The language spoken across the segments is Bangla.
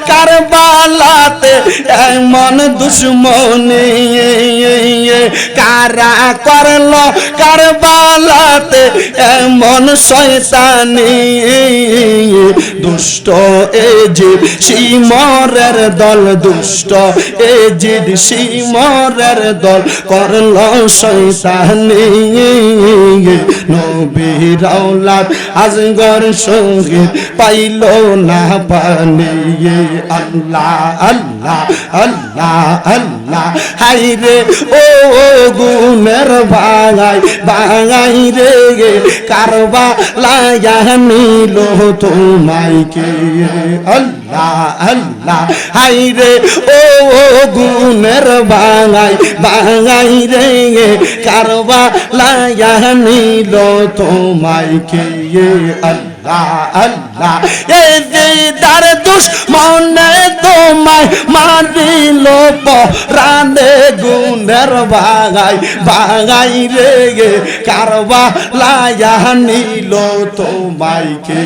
কারবালাতে এমন দুশ্মনী, কারা করল কারবালাতে? দুষ্ট এজিদ শিমরের দল, দুষ্ট এজিদ শিমরের দল করল শয়তানি। নবীর আওলাদ আজগর সংগীত পাইল না পানি। আল্লাহ আল্লাহ আল্লাহ আল্লাহ হাই রে, ও গুণের ভাঙাই ভাঙাই রে কারবা লায়া নিল তোমাইকে আল্লাহ আল্লাহ। হাই রে, ও গুণের ভাঙাই ভাঙাই রে কারবা লায়া নিল তোমাইকে আল্লাহ আল্লাহ। এই দিদার দুশ্মনে গুণের ভাগাই ভাগাই রে গে কারবা লায়া নিল তোমায় কে?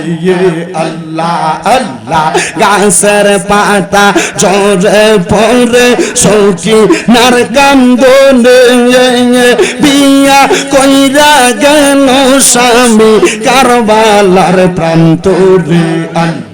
আল্লাহ আল্লাহ, গাছের পাতা জরে পরে সৌকি নার কান্দনে বিয়া কইরা গেল স্বামী কারবালার প্রান্তরে। আল্লাহ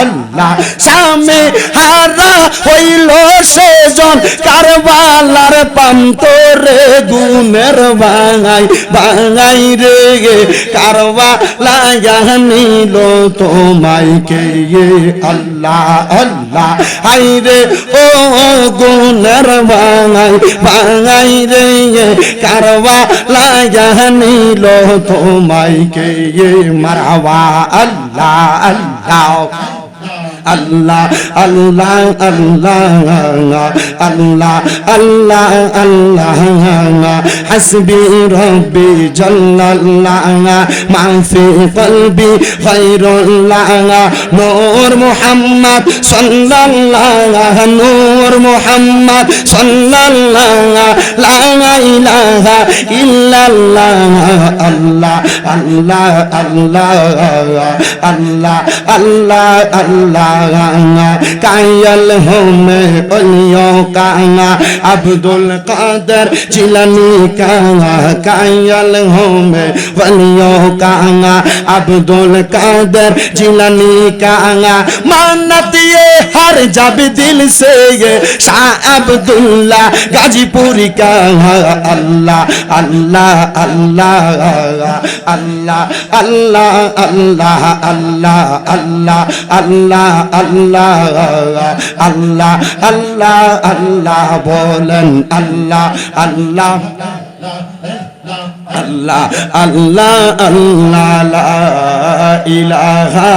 আল্লাহ স্বামী হারা হইল সেজন, কারবালার প্রান্তরে গুণের বাঙাই বাঙাই রে গে। কারবা লাগানিল তোমায় কে আল্লাহ আল্লাহ। আই রে, ও গুণের বাঙাই বাঙাই রে কারবা লাগানিল তোমায় কে মারহাবা আল্লাহ আল্লাহ। 好 আল্লাহ আল্লাহ আল্লাহ আল্লাহ আল্লাহ আল্লাহ হাসবি রব্বি জাল্লাল্লাহ মা ফি কলবি গায়রুল্লাহ নূর মুহাম্মদ সাল্লাল্লাহ নূর মুহাম্মদ সাল্লাল্লাহ আল্লাহ আল্লাহ আল্লাহ আল্লাহ আল্লাহ আল্লাহ কায়াল হোমে অলিও কাঙা আব্দুল কাদের চিলানি কাঙা কায়াল হোমে অলিও কাঙা আব্দুল কাদের চিলানি কাঙা মান্নাতিয়ে হার যাবে দিল সে শাহ আব্দুল্লাহ গাজীপুরি কাঙা আল্লাহ আল্লাহ আল্লাহ আল্লাহ আল্লাহ আল্লাহ আল্লাহ আল্লাহ আল্লাহ আল্লাহ আল্লাহ আল্লাহ আল্লাহ বলেন আল্লাহ আল্লাহ আল্লাহ আল্লাহ আল্লাহ ইলাহা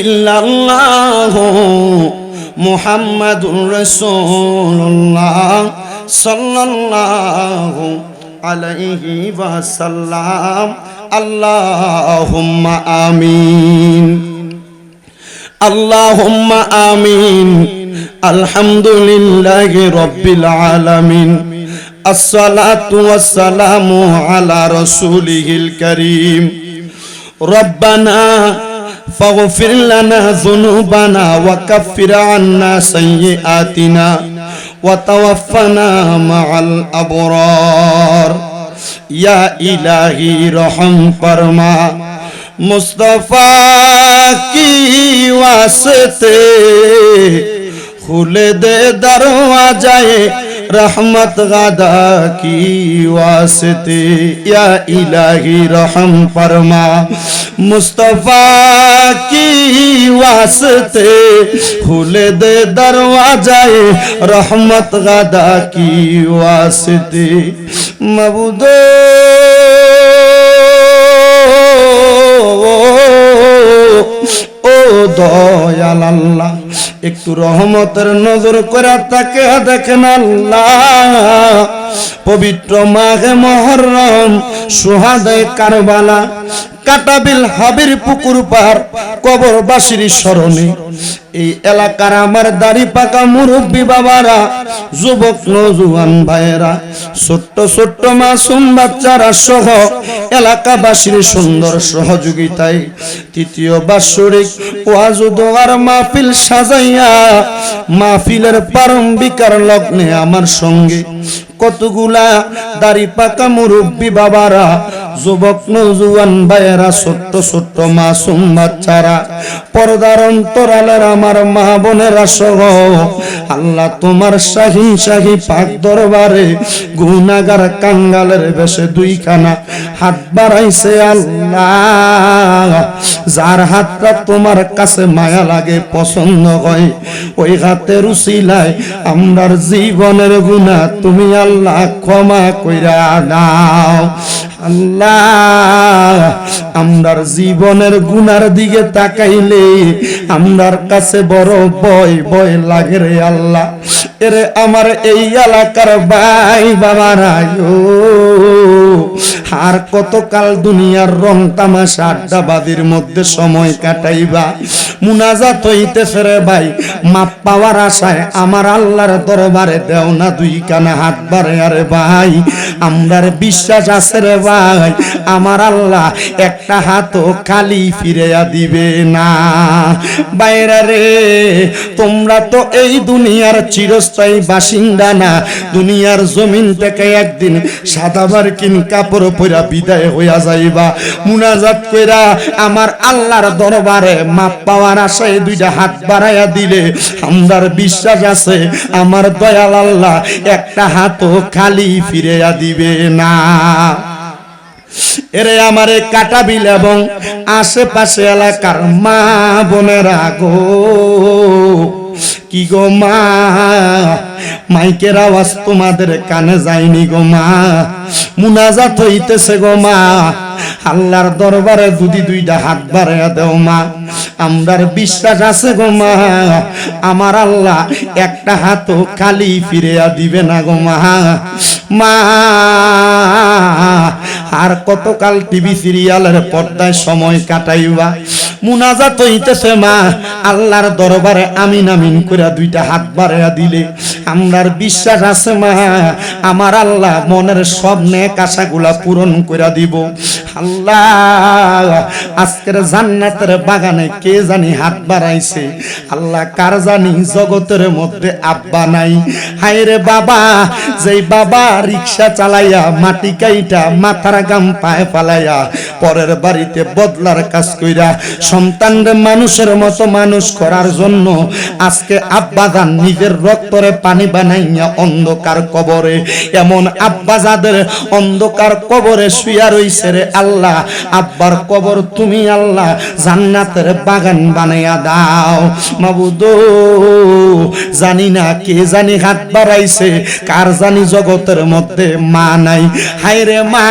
ইল্লাল্লাহ মুহাম্মাদুর রাসূলুল্লাহ সাল্লাল্লাহু আলাইহি আল্লাহুম্মা আমিন। আল্লাহুম্মা আমিন আলহামদুলিল্লাহি রাব্বিল আলামিন الصلاة والسلام على رسوله الكريم ربنا فاغفر لنا ذنوبنا وكفر عنا سيئاتنا وتوفنا مع الأبرار يا إلهي رحم فرما मुस्तफ़ा की वास्ते खुल दे दरवाजाए रहमत गदा की वास्ते या इलाही रहम फरमा मुस्तफ़ा की वास्ते खुल दे दरवाजाए रहमत गदा की वास्ते मबूदो দয়াল একটু রহমতের নজর করে তাকে দেখেন আল্লাহ। পবিত্র মাঘে মহরম সোহাদে কারবালা কাটাবিল হাবির পুকুর পার কবরবাসীর স্মরণে। এই এলাকার আমার দাড়ি পাকা মুরব্বী বাবারা, যুবক নজুয়ান ভাইয়েরা, ছোট্ট ছোট্ট মাসুম বাচ্চারা সহ এলাকাবাসীর সুন্দর সহযোগিতায় তৃতীয় বাৎসরিক ওয়াজ মাহফিল সাজাইয়া মাহফিলের প্রারম্ভিকার লগ্নে আমার সঙ্গে কতগুলা দাড়ি পাকা মুরব্বী বাবারা যুবক নজুয়ান ভাইয়েরা, ছোট্ট ছোট্ট মাসুম বাচ্চারা, পর্দার অন্তরালের আমার মা বোনেরা সহ, আল্লাহ তোমার শাহী শাহী পাক দরবারে গুনাগার কাঙ্গালের বেশে দুইখানা হাত বাড়াইছে আল্লাহ। যার হাতটা তোমার কাছে মায়া লাগে, পছন্দ হয়, ওই হাতের উসিলায় আমরার জীবনের গুণা তুমি আল্লাহ ক্ষমা কইরা দাও। আল্লাহ আমরার জীবনের গুনার দিকে তাকাইলে আমরার কাছে বড় ভয় ভয় লাগে রে আল্লাহ। এরে আমার এই এলাকার ভাই বাবারা আর কতকাল দুনিয়ার রং তামাশা আড্ডাবাদির মধ্যে সময় কাটাইবা? মুনাজাত হইতেছে রে ভাই, মাপ পাওয়ার আশায় আমার আল্লাহর দরবারে দেও না দুই কানে হাত বাড়ে আরে ভাই, আমরার বিশ্বাস আছে রে ভাই, আমার আল্লাহ একটা হাতও খালি ফিরেয়া দিবে না। বাইরে রে, তোমরা তো এই দুনিয়ার চিরস্থায়ী বাসিন্দা না, দুনিয়ার জমিন থেকে একদিন সাদাবার কিন কাপড় পরা বিদায় হইয়া যাইবা। মুনাজাত কইরা আমার আল্লাহর দরবারে মাপ পাওয়ার আশায় দুইটা হাত বাড়াইয়া দিলে আমরার বিশ্বাস আছে, আমার দয়াল আল্লাহ একটা হাতও খালি ফিরেয়া দিবে না। এরে আমারে কাটাবিল এবং আশেপাশে এলাকার মা বোনেরা গো। কি গো মা? মাইকের আওয়াজ তোমাদের কানে যায়নি গো মা। মুনাজাত হইতেছে গো মা। আল্লাহর দরবারে যদি দুইটা হাত বাড়াইয়া দেও মা। আমরার বিশ্বাস আছে গো মা। আমার আল্লাহ একটা হাতও খালি ফিরিয়া দিবে না গো মা। মা আর কতকাল টিভি সিরিয়ালের পর্দায় সময় কাটাইবা? মুনাজাত হইতেছে মা, আল্লাহর দরবারে আমিন আমিন করে দুইটা হাত বাড়াইয়া দিলে। আমরার বিশ্বাস আছে মা, আমার আল্লাহ মনের সব নেক আশাগুলা পূরণ করে দিব। আজকের জান্নাতের বাগানে কে জানি হাত বাড়াইছে? আল্লাহ কার জানি জগতের মধ্যে আব্বা নাই? হায়রে বাবা, যেই বাবা রিক্সা চালাইয়া মাটি কাইটা মাথার গাম পায়ে ফালাইয়া পরের বাড়িতে বদলার কাজ কইরা সন্তানরে মানুষের মতো মানুষ করার জন্য আজকে আব্বা যান নিজের রক্তরে পানি বানাইয়া অন্ধকার কবরে। এমন আব্বা যাদের অন্ধকার কবরে শুয়া রইছে রে আল্লাহ। আব্বার কবর তুমি আল্লাহ জান্নাতের বাগান বানাইয়া দাও। মাবুদ, জানি না কে জানি হাত বাড়াইছে, কার জানি জগতের মধ্যে মা নাই। হায়রে মা,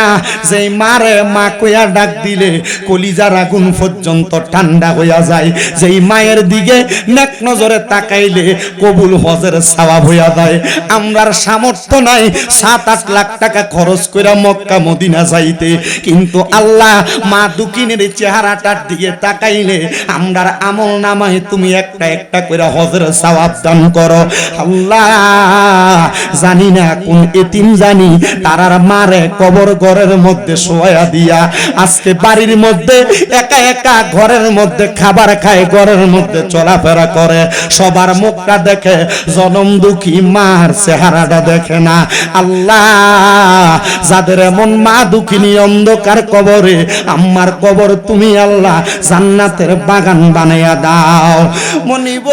যেই মারে মা কইয়া ডাক দিলে কলিজার আগুন পর্যন্ত ঠান্ডা হইয়া যায়। যেই মায়ের দিকে নেক নজরে তাকাইলে কবুল হজের সওয়াব হইয়া যায়। আমরার সামর্থ্য নাই, সাত আট লাখ টাকা খরচ কইরা মক্কা, মদিনা যাইতে। কিন্তু আল্লাহ মা দুকিনের চেহারাটার দিকে তাকাইলে আমরার আমল নামায় তুমি একটা একটা করে হজের সওয়াব দান করো। আল্লাহ, জানি না কোন এতিম জানি, তারার মারে কবর ঘরের মধ্যে শোয়া দিয়া আজকে বাড়ির মধ্যে, একা একা ঘরের মধ্যে খাবার খায়, ঘরের মধ্যে চলাফেরা করে। সবার মুখটা দেখে জনম দুঃখী মার চেহারাটা দেখে না। আল্লাহ, যাদের এমন মা দুঃখিনী অন্ধকার কবরে, আম্মার কবর তুমি আল্লাহ জান্নাতের বাগান বানাইয়া দাও। মনিব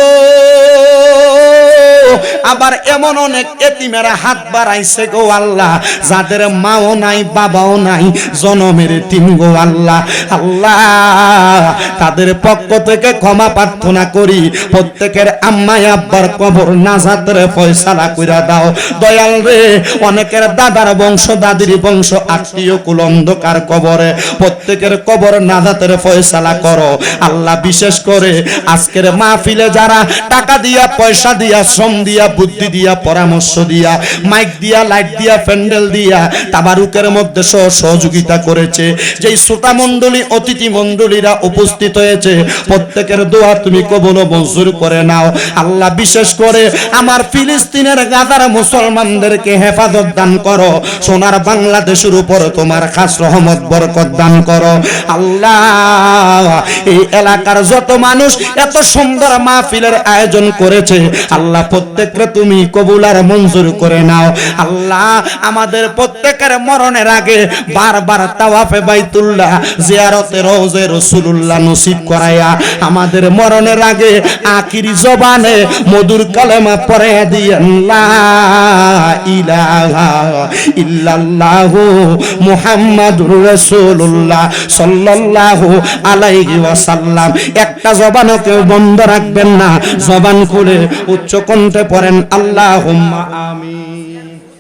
আবার এমন অনেক এতিমেরা হাত বাড়াইছে গো আল্লাহ, যাদের মাও নাই, বাবাও নাই, জনমের তিন গো আল্লাহ। আল্লাহ, তাদের পক্ষ থেকে ক্ষমা প্রার্থনা করি, প্রত্যেকের আম্মাই আব্বার কবর নাজাতের ফয়সালা কইরা দাও। দয়াল রে, অনেকের দাদার বংশ, দাদির বংশ, আত্মীয় কুল অন্ধকার কবরে, প্রত্যেকের কবর নাজাতের ফয়সালা করো। আল্লাহ বিশেষ করে আজকের মাহফিলে যারা টাকা দিয়া, পয়সা দিয়া, শ্রম দিয়া বুদ্ধি দিয়া, পরামর্শ দিয়া মাইক দিয়া লাইট দিয়া, প্যান্ডেল দিয়া তাবারুকের মধ্যে সহ সহযোগিতা করেছে। যেই শ্রোতা মণ্ডলী, অতিথি মণ্ডলীরা উপস্থিত হয়েছে, প্রত্যেকের দোয়া তুমি কবল ও মঞ্জুর করে নাও। আল্লাহ বিশেষ করে আমার ফিলিস্তিনের গাদার মুসলমানদেরকে হেফাজত দান করো, সোনার বাংলাদেশের উপর তোমার খাস রহমত, বরকত দান করো। আল্লাহ, এই এলাকার যত মানুষ এত সুন্দর মাহফিলের আয়োজন করেছে, আল্লাহ প্রত্যেককে তুমি কবুল আর মঞ্জুর করে নাও। আল্লাহ আমাদের প্রত্যেকের মরণের আগে বারবার তাওয়াফে বাইতুল্লাহ জিয়ারতে রওজে রাসূলুল্লাহ নসিব করায়া আমাদের মরণের আগে আখিরি জবানে মধুর কালেমা পড়ে দিয়েন লা ইলাহা ইল্লাল্লাহু মুহাম্মাদুর রাসূলুল্লাহ সাল্লাল্লাহু আলাইহি ওয়াসাল্লাম। একটা জবানও কেউ বন্ধ রাখবেন না। জবান খুলে উচ্চ কণ্ঠে পড়েন, আল্লাহুম্মা আমিন।